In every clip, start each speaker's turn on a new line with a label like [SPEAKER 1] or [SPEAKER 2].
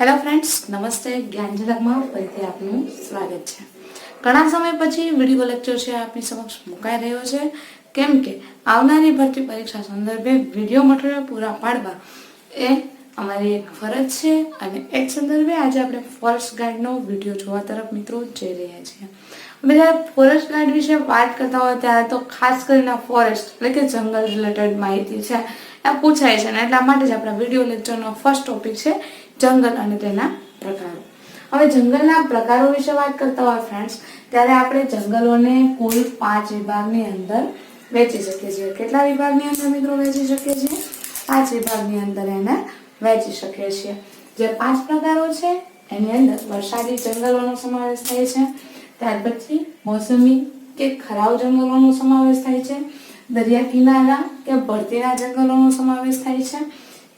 [SPEAKER 1] Hello friends નમસ્તે, જ્ઞાનજનકમાં ફરીથી આપનું સ્વાગત છે. ઘણા સમય પછી વીડિયો લેક્ચર છે આપની સમક્ષ મુકાઈ રહ્યો છે. કેમ કે આવનારી ભરતી પરીક્ષા સંદર્ભે વીડિયો મટીરિયલ પૂરા પાડવા એ અમારી એક ફરજ છે અને એ સંદર્ભે આજે આપણે ફોરેસ્ટ ગાર્ડનો વીડિયો જોવા તરફ મિત્રો જઈ રહ્યા છીએ. અમે જ્યારે ફોરેસ્ટ ગાર્ડ વિશે વાત કરતા હોય ત્યારે તો ખાસ કરીને ફોરેસ્ટ એટલે કે જંગલ રિલેટેડ માહિતી છે એ પૂછાય છે અને એટલા માટે જ આપણા વીડિયો લેક્ચરનો ફર્સ્ટ ટોપિક છે જંગલ અને તેના પ્રકારો. હવે જંગલના પ્રકારો વિશે વાત કરતા હોય ફ્રેન્ડ્સ ત્યારે આપણે જંગલોને કુલ પાંચ વિભાગની અંદર વેચી શકીએ છીએ. કેટલા વિભાગની અંદર મિત્રો વેચી શકીએ છીએ? પાંચ વિભાગની અંદર એને વેચી શકીએ છીએ. જે પાંચ પ્રકારો છે, એની અંદર વરસાદી જંગલોનો સમાવેશ થાય છે, ત્યાર પછી મોસમી કે ખરાવ જંગલોનો સમાવેશ થાય છે દરિયા કિનારા કે ભરતીના જંગલોનો સમાવેશ થાય છે,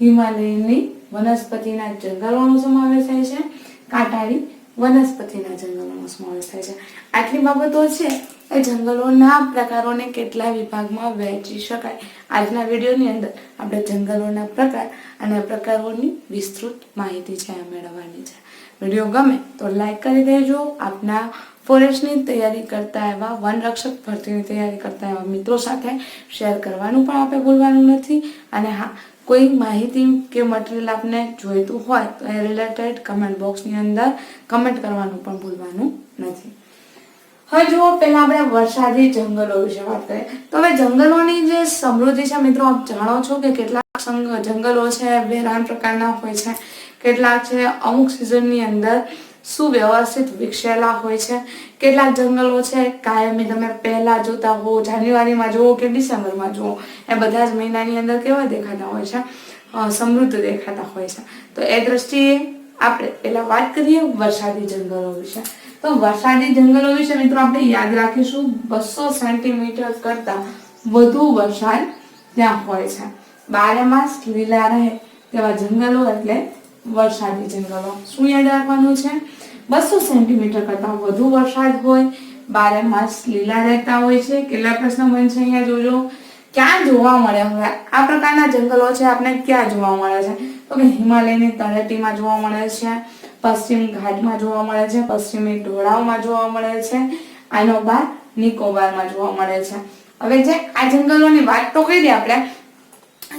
[SPEAKER 1] હિમાલયની વનસ્પતિના જંગલોનો સમાવેશ થાય છે. કાંટાળી વનસ્પતિના જંગલોનો સમાવેશ થાય છે. આટલી બાબતો છે એ જંગલોના પ્રકારોને કેટલા વિભાગમાં વહેંચી શકાય? આજના વિડીયોની અંદર આપણે જંગલોના પ્રકાર અને પ્રકારોની વિસ્તૃત માહિતી છે મેળવવાની છે. વીડિયો ગમે તો લાઈક કરી દેજો. આપના ફોરેસ્ટની તૈયારી કરતા એવા વન રક્ષક ભરતીની તૈયારી કરતા એવા મિત્રો સાથે શેર કરવાનું પણ આપણે ભૂલવાનું નથી. અને હા કોઈ માહિતી કે મટીરિયલ આપને જોઈતું હોય તો એ રિલેટેડ કમેન્ટ બોક્સની અંદર કમેન્ટ કરવાનું પણ ભૂલવાનું નથી. હવે જુઓ, પહેલા આપણે વરસાદી જંગલો વિશે વાત કરીએ. તો હવે જંગલોની જે સમૃદ્ધિ છે, મિત્રો, આપ જાણો છો કે કેટલાક જંગલો છે, વેરાન પ્રકારના હોય છે. કેટલાક છે, અમુક સિઝનની અંદર સુવ્યવસ્થિત વિકસેલા હોય છે. કેટલાક જંગલો છે કાયમી તમે પહેલા જોતા હો, જાન્યુઆરીમાં જુઓ કે ડિસેમ્બરમાં જુઓ, એ બધા જ મહિનાની અંદર કેવા દેખાતા હોય છે? સમૃદ્ધ દેખાતા હોય છે. તો એ દ્રષ્ટિએ આપણે પહેલાં વાત કરીએ વરસાદી જંગલો વિશે. તો વરસાદી જંગલો વિશે મિત્રો આપણે યાદ રાખીશું, બસો સેન્ટીમીટર કરતા વધુ વરસાદ ત્યાં હોય છે. બારે માસ લીલા રહે તેવા જંગલો એટલે વરસાદી જંગલો. શું યાદ રાખવાનું છે? બસો સેન્ટીમીટર કરતા વધુ વરસાદ હોય, બારે માસ લીલા રહેતા હોય છે. કેટલા પ્રશ્ન બનશે અહીંયા જોજો. ક્યાં જોવા મળે હવે? આ પ્રકારના જંગલો છે આપણે ક્યાં જોવા મળે છે? તો કે હિમાલયની તળેટીમાં જોવા મળે છે, પશ્ચિમ ઘાટમાં જોવા મળે છે, પશ્ચિમી ઢોળાવમાં જોવા મળે છે આનોબાર નિકોબારમાં જોવા મળે છે. હવે જે આ જંગલોની વાત તો કરી આપણે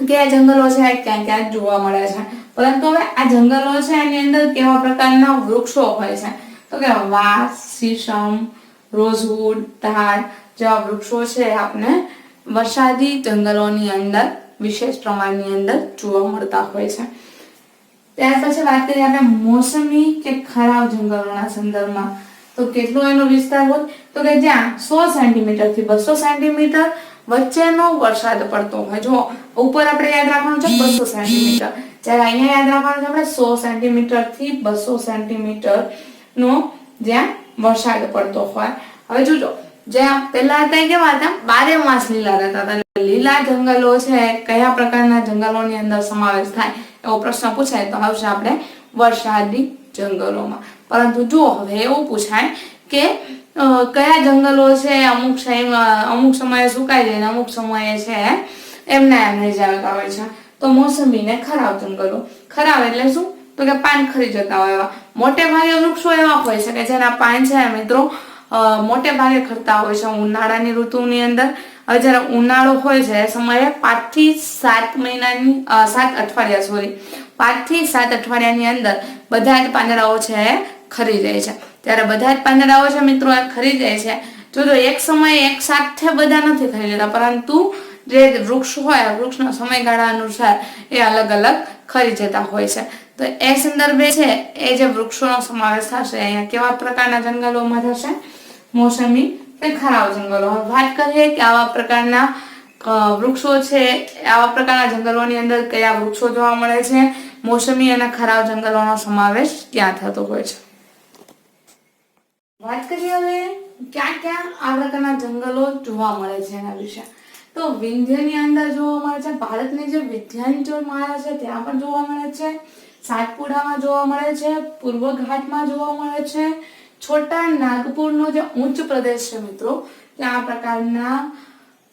[SPEAKER 1] કે આ જંગલો છે ક્યાં ક્યાં જોવા મળે છે. પરંતુ હવે આ જંગલો છે, એની અંદર કેવા પ્રકારના વૃક્ષો હોય છે? તો કે વાંસ, શીશમ, રોઝવુડ ધાડ જેવા વૃક્ષો છે આપણે વરસાદી જંગલોની અંદર, વિશેષ પ્રમાણની અંદર જોવા મળતા હોય છે. ત્યાર પછી વાત કરીએ આપણે મોસમી કે ખરાબ જંગલોના સંદર્ભમાં. તો કેટલો એનો વિસ્તાર હોય? તો કે જ્યાં સો સેન્ટીમીટરથી બસો સેન્ટીમીટર વચ્ચેનો વરસાદ પડતો હોય. જો ઉપર આપણે યાદ રાખવાનું છે બસો સેન્ટીમીટર. જ્યારે અહીંયા યાદ રાખવાનું છે આપણે સો સેન્ટીમીટરથી બસો સેન્ટીમીટર નો જ્યાં વરસાદ પડતો હોય. હવે જોજો જ્યાં પહેલા હતા કેવા હતા? બારે માસ લીલા રહેતા હતા. લીલા જંગલો છે કયા પ્રકારના જંગલોની અંદર સમાવેશ થાય એવો પ્રશ્ન પૂછાય તો આવશે આપણે વરસાદી જંગલોમાં. પરંતુ જો હવે એવું પૂછાય કે કયા જંગલો છે, અમુક અમુક સમયે સુકાઈ જાય અમુક સમયે છે એમના એમ જ આવે છે. તો મોસંબીને ખરાબ જંગલો ખરાબ એટલે શું? તો કે પાન ખરી જતા હોય એવા. મોટે ભાગે વૃક્ષો એવા હોય છે કે જેના પાન છે, મિત્રો મોટે ભાગે ખરતા હોય છે. ઉનાળાની ઋતુની અંદર, હવે જ્યારે ઉનાળો હોય છે, એ સમયે પાંચથી સાત મહિનાની સાત અઠવાડિયા સોરી પાંચથી સાત અઠવાડિયાની અંદર બધા જ પાંદડાઓ છે ખરી જાય છે. ત્યારે બધા જ પાંદડાઓ છે મિત્રો, આ ખરી જાય છે. જો જો, એક સમયે એક સાથે બધા નથી ખરી જતા પરંતુ જે વૃક્ષ હોય વૃક્ષના સમયગાળા અનુસાર એ અલગ અલગ ખરી જતા હોય છે. તો એ સંદર્ભે છે, એ જે વૃક્ષોનો સમાવેશ થશે, અહીંયા કેવા પ્રકારના જંગલોમાં થશે? મોસમી કે ખરાબ જંગલો. હવે વાત કરીએ કે આવા પ્રકારના વૃક્ષો છે, આવા પ્રકારના જંગલોની અંદર કયા વૃક્ષો જોવા મળે છે? મોસમી અને ખરાબ જંગલોનો સમાવેશ ક્યાં થતો હોય છે? વાત કરીએ હવે ક્યાં ક્યાં આ પ્રકારના જંગલો જોવા મળે છે એના વિશે. તો વિંધ્યની અંદર જોવા મળે છે, ભારતની જે વિધ્યાંચલ માળા છે, ત્યાં પણ જોવા મળે છે. સાતપુડામાં જોવા મળે છે, પૂર્વ ઘાટમાં જોવા મળે છે. છોટા નાગપુરનો જે ઉચ્ચ પ્રદેશ છે મિત્રો, ત્યાં આ પ્રકારના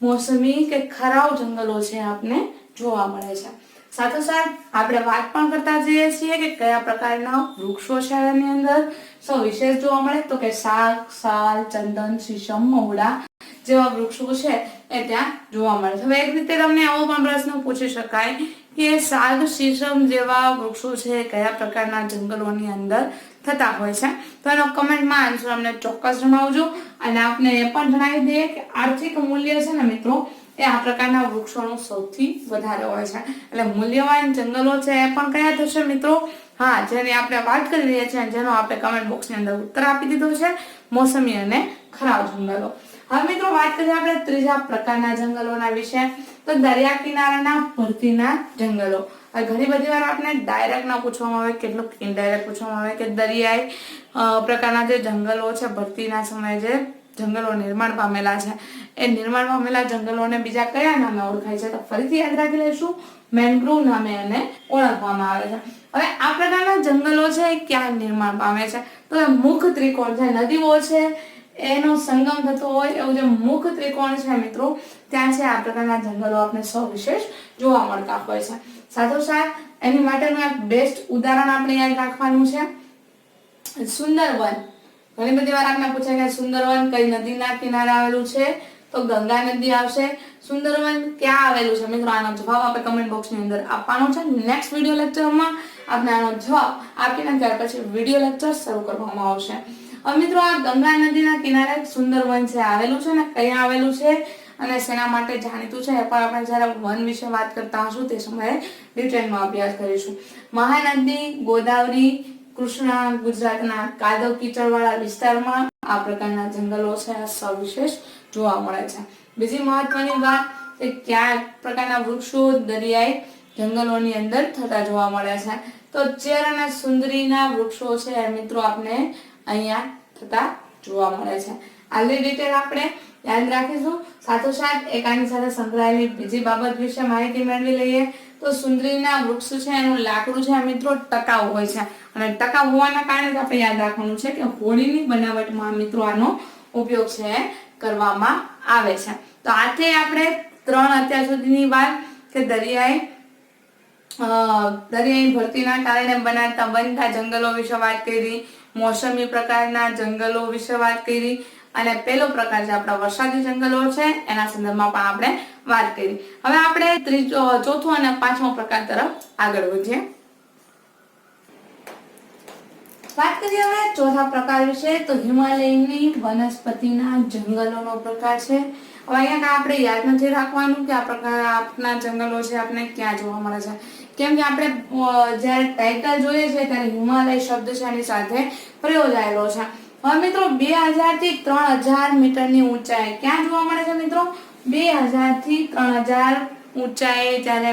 [SPEAKER 1] મોસમી કે ખરાવ જંગલો છે આપને જોવા મળે છે. સાથોસાથ આપણે વાત પણ કરતા જઈએ છીએ કે કયા પ્રકારના વૃક્ષો છે એની અંદર સૌ વિશેષ જોવા મળે તો કે શાક, સાલ, ચંદન, શીશમ, મહુડા જેવા વૃક્ષો છે એ ત્યાં જોવા મળે. હવે એક રીતે તમને આવો પણ પ્રશ્ન પૂછી શકાય કે શાક, શીશમ જેવા વૃક્ષો છે કયા પ્રકારના જંગલોની અંદર થતા હોય છે? તો એનો કમેન્ટમાં આન્સર અમને ચોક્કસ જણાવજો. અને આપને એ પણ જણાવી દઈએ કે આર્થિક મૂલ્ય છે ને મિત્રો, એ આ પ્રકારના વૃક્ષોનું સૌથી વધારે હોય છે. એટલે મૂલ્યવાન જંગલો છે એ પણ કયા થશે મિત્રો? હા, જેની આપણે વાત કરી રહ્યા છીએ જેનો આપણે કમેન્ટ બોક્સની અંદર ઉત્તર આપી દીધો છે, મોસમી અને ખરાબ જંગલો. હવે મિત્રો વાત કરીએ આપણે ત્રીજા પ્રકારના જંગલોના વિશે. તો દરિયા કિનારાના ભરતીના જંગલો. ઘણી બધી વાર આપણે ડાયરેક્ટ ના પૂછવામાં આવે કેટલુંક ઇનડાયરેક્ટ પૂછવામાં આવે કે દરિયાઈ પ્રકારના જે જંગલો છે, ભરતીના સમયે જે જંગલો નિર્માણ પામેલા છે. એ નિર્માણ પામેલા જંગલોને બીજા કયા નામે ઓળખાય છે? તો ફરીથી યાદ રાખી લઈશું. મેનગ્રોવ નામે એને ઓળખવામાં આવે છે. હવે આ પ્રકારના જંગલો છે એ ક્યાં નિર્માણ પામે છે? તો એ મુખ ત્રિકોણ છે. નદીઓ છે, એનો સંગમ થતો હોય એવું જે મુખ ત્રિકોણ છે મિત્રો, ત્યાં છે આ પ્રકારના જંગલો આપણે સૌ વિશેષ જોવા મળતા હોય છે. સાથોસાથ એની માટેનું એક બેસ્ટ ઉદાહરણ આપણે યાદ રાખવાનું છે. સુંદરવન. ઘણી બધી વાર આપણે પૂછે કે સુંદરવન કઈ નદીના કિનારે આવેલું છે? તો ગંગા નદી આવશે. સુંદરવન ક્યાં આવેલું છે? મિત્રો, આનો જવાબ આપણે કમેન્ટ બોક્સની અંદર આપવાનો છે. નેક્સ્ટ વીડિયો લેક્ચરમાં આપણે આનો જવાબ આપીને ત્યાર પછી વીડિયો લેક્ચર શરૂ કરવામાં આવશે. હવે મિત્રો, આ ગંગા નદીના કિનારે સુંદરવન છે, આવેલું છે ને ક્યાં આવેલું છે? અને શેના માટે જાણીતું છે એ પણ આપણે જ્યારે વન વિશે વાત કરતા હશું તે સમયે ડિટેલમાં અભ્યાસ કરીશું. મહાનદી, ગોદાવરી કૃષ્ણા ગુજરાતના કાદવ કીચડવાળા વિસ્તારમાં આ પ્રકારના જંગલો છે. સવિશેષ જોવા મળે છે. બીજી મહત્વની વાત કે કયા પ્રકારના વૃક્ષો દરિયાઈ જંગલોની અંદર થતા જોવા મળે છે. તો ચેર અને સુંદરીના વૃક્ષો છે મિત્રો આપણે અહીંયા થતા જોવા મળે છે. આગલી ડિટેલ આપણે યાદ રાખીશું. સાથોસાથ એક આની સાથે સંકળાયેલી બીજી બાબત વિશે માહિતી મેળવી લઈએ. તો સુંદરીના વૃક્ષ છે એનું લાકડું છે મિત્રો ટકાઉ હોય છે. અને ટકાઉ હોવાના કારણે આપણે યાદ રાખવાનું છે કે હોળીની બનાવટમાં મિત્રો આનો ઉપયોગ છે કરવામાં આવે છે. તો આથી આપણે ત્રણ અત્યાર સુધીની વાત કે દરિયાઈ અ, દરિયાઈ ભરતીના કારણે બનાતા બનતા જંગલો વિશે વાત કરી મોસમી પ્રકારના જંગલો વિશે વાત કરી અને પેલો પ્રકાર જે આપણા વરસાદી જંગલો છે, એના સંદર્ભમાં પણ આપણે વાત કરી. હવે આપણે ત્રીજો, ચોથો અને પાંચમો પ્રકાર તરફ આગળ વધીએ. વાત કરીએ હવે ચોથા પ્રકાર વિશે, તો હિમાલયની વનસ્પતિના જંગલોનો પ્રકાર છે. હવે અહીંયા આપણે યાદ નથી રાખવાનું કે આ પ્રકાર આપના જંગલો છે આપણે ક્યાં જોવા મળે છે. કેમ કે આપણે જ્યારે ટાઇટલ જોઈએ છે, ત્યારે હિમાલય શબ્દ છે એની સાથે પ્રયોજાયેલો છે. હવે મિત્રો બે હજારથી ત્રણ હજાર મીટરની ઊંચાઈ. ક્યાં જોવા મળે છે મિત્રો? બે હજારથી ત્રણ હજાર ઊંચાઈ જ્યારે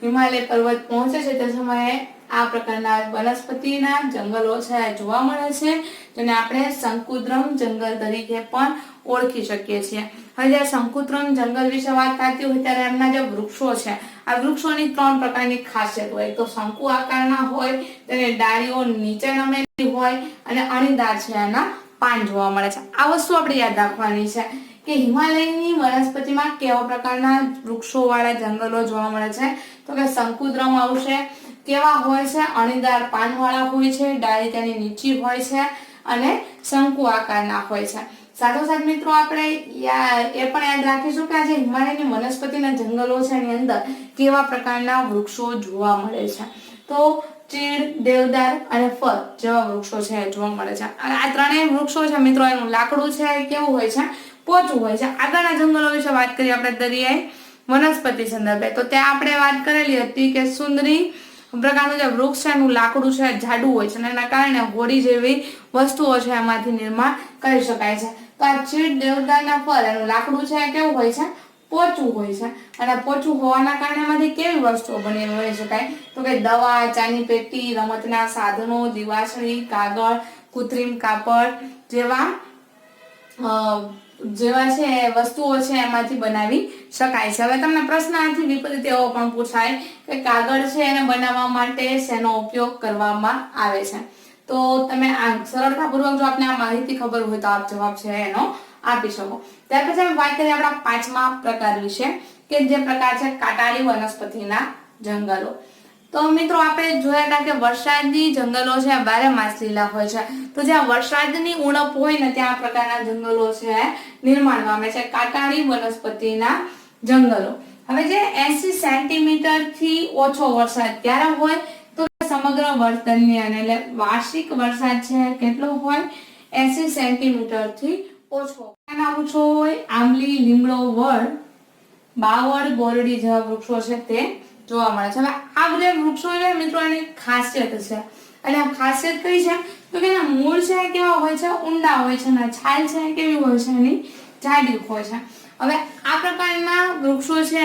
[SPEAKER 1] હિમાલય પર્વત પહોંચે છે તે સમયે આ પ્રકારના વનસ્પતિના જંગલો છે જોવા મળે છે, જેને આપણે શંકુદ્રમ જંગલ તરીકે પણ ઓળખી શકીએ છીએ. હવે જ્યારે શંકુદ્રમ જંગલ વિશે વાત કરતી હોય ત્યારે એમના જે વૃક્ષો છે આ વૃક્ષોની ત્રણ પ્રકારની ખાસિયત હોય. તો શંકુ આકારના હોય, તેને ડાળીઓ નીચે નમેલી હોય અને અણીદાર છે એના પાન જોવા મળે છે. આ વસ્તુ આપણે યાદ રાખવાની છે કે હિમાલયની વનસ્પતિમાં કેવા પ્રકારના વૃક્ષો વાળા જંગલો જોવા મળે છે? તો કે શંકુદ્રમ આવશે, કેવા હોય છે? અણીદાર પાનવાળા હોય છે, ડાળી તેની નીચી હોય છે અને શંકુ આકારના હોય છે. સાથોસાથ મિત્રો આપણે એ પણ યાદ રાખીશું કે આજે હિમાલયની વનસ્પતિના જંગલો છે એની અંદર કેવા પ્રકારના વૃક્ષો જોવા મળે છે. તો ચીડ, દેવદાર અને ફર જેવા વૃક્ષો છે જોવા મળે છે. અને આ ત્રણેય વૃક્ષો છે મિત્રો, એનું લાકડું છે કેવું હોય છે? પોચું હોય છે. આગળના જંગલો વિશે વાત કરીએ આપણે દરિયાઈ વનસ્પતિ સંદર્ભે. તો ત્યાં આપણે વાત કરેલી હતી કે સુંદરી પ્રકારનું જે વૃક્ષ છે એનું લાકડું છે જાડું હોય છે અને એના કારણે હોડી જેવી વસ્તુઓ છે એમાંથી નિર્માણ કરી શકાય છે. ચીડ દેવદારના ફળ એનું લાકડું છે કેવું હોય છે? પોચું હોય છે. અને પોચું હોવાના કારણે એમાંથી કેવી વસ્તુઓ બની શકાય તો કે દવા, ચાની પેટી, રમતના સાધનો દિવાસળી કાગળ, કૃત્રિમ કાપડ જેવા જેવા છે, વસ્તુઓ છે એમાંથી બનાવી શકાય છે. હવે તમને પ્રશ્ન આથી વિપરીત એવો પણ પૂછાય કે કાગળ છે એને બનાવવા માટે શેનો ઉપયોગ કરવામાં આવે છે? તો તમે સરળતાપૂર્વક જો આપને આ માહિતી ખબર હોય તો આપ જવાબ છે એનો આપી શકો. ત્યાર પછી અમે વાત કરીએ આપણા પાંચમા પ્રકાર વિશે, કે જે પ્રકાર છે કાંટાળી વનસ્પતિના જંગલો. તો મિત્રો આપણે જોયા હતા કે વરસાદી જંગલો છે બારે માસ લીલા હોય છે. તો જ્યાં વરસાદની ઉણપ હોય ને ત્યાં પ્રકારના જંગલો છે નિર્માણ પામે છે કાંટાળી વનસ્પતિના જંગલો. હવે જે એસી સેન્ટીમીટરથી ઓછો વરસાદ ત્યારે હોય? સમગ્ર વર્તનની અને એટલે વાર્ષિક વરસાદ છે કેટલો હોય? એસી સેન્ટીમીટરથી ઓછો વૃક્ષો હોય, આંબલી, લીમડો, વડ, બાવળ, બોરડી જેવા વૃક્ષો છે તે જોવા મળે છે. હવે આ બધા વૃક્ષો છે મિત્રો એની ખાસિયત છે. અને આ ખાસિયત કઈ છે? તો કે એના મૂળ છે કેવા હોય છે? ઊંડા હોય છે. અને છાલ છે કેવી હોય છે? એની જાડી હોય છે. હવે આ પ્રકારના વૃક્ષો છે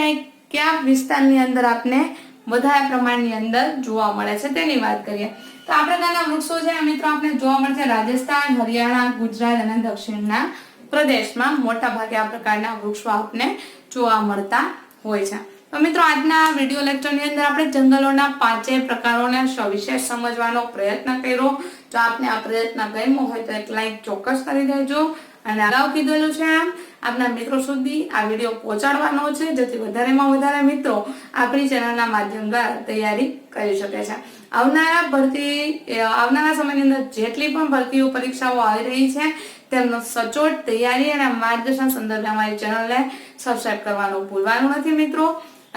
[SPEAKER 1] કયા વિસ્તારની અંદર આપને વધારે પ્રમાણની અંદર જોવા મળે છે. તેની વાત કરીએ તો આ પ્રકારના વૃક્ષો છે. મિત્રો આપણે જોવા મળે છે રાજસ્થાન, હરિયાણા, ગુજરાત અને દક્ષિણના પ્રદેશમાં મોટા ભાગે આ પ્રકારના વૃક્ષો આપને જોવા મળતા હોય છે. તો મિત્રો, આજના વીડિયો લેક્ચરની અંદર આપણે જંગલોના પાંચેય પ્રકારોને સવિશેષ સમજવાનો પ્રયત્ન કર્યો. જો આપને આ પ્રયત્ન ગમ્યો હોય તો એક લાઈક ચોક્કસ કરી દેજો. અને અગાઉ કીધેલું છે એમ, આપના મિત્રો સુધી આ વીડિયો પહોંચાડવાનો છે. જેથી વધારેમાં વધારે મિત્રો આપણી ચેનલના માધ્યમ દ્વારા તૈયારી કરી શકે છે. આવનારા ભરતી આવનારા સમયની અંદર જેટલી પણ ભરતીઓ, પરીક્ષાઓ આવી રહી છે, તેમનો સચોટ તૈયારી અને માર્ગદર્શન સંદર્ભે અમારી ચેનલને સબસ્ક્રાઈબ કરવાનું ભૂલવાનું નથી મિત્રો.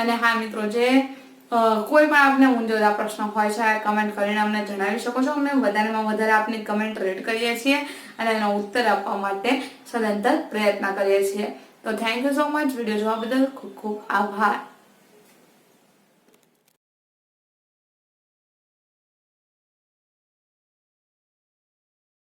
[SPEAKER 1] અને હા મિત્રો, જે કોઈ પણ આપને મૂંઝવતા પ્રશ્ન હોય છે કમેન્ટ કરીને અમને જણાવી શકો છો. અમે વધારેમાં વધારે આપની કમેન્ટ રેડ કરીએ છીએ અને એનો ઉત્તર આપવા માટે સદંતર પ્રયત્ન કરીએ છીએ. તો thank you so much video જોવા બદલ ખૂબ ખૂબ આભાર.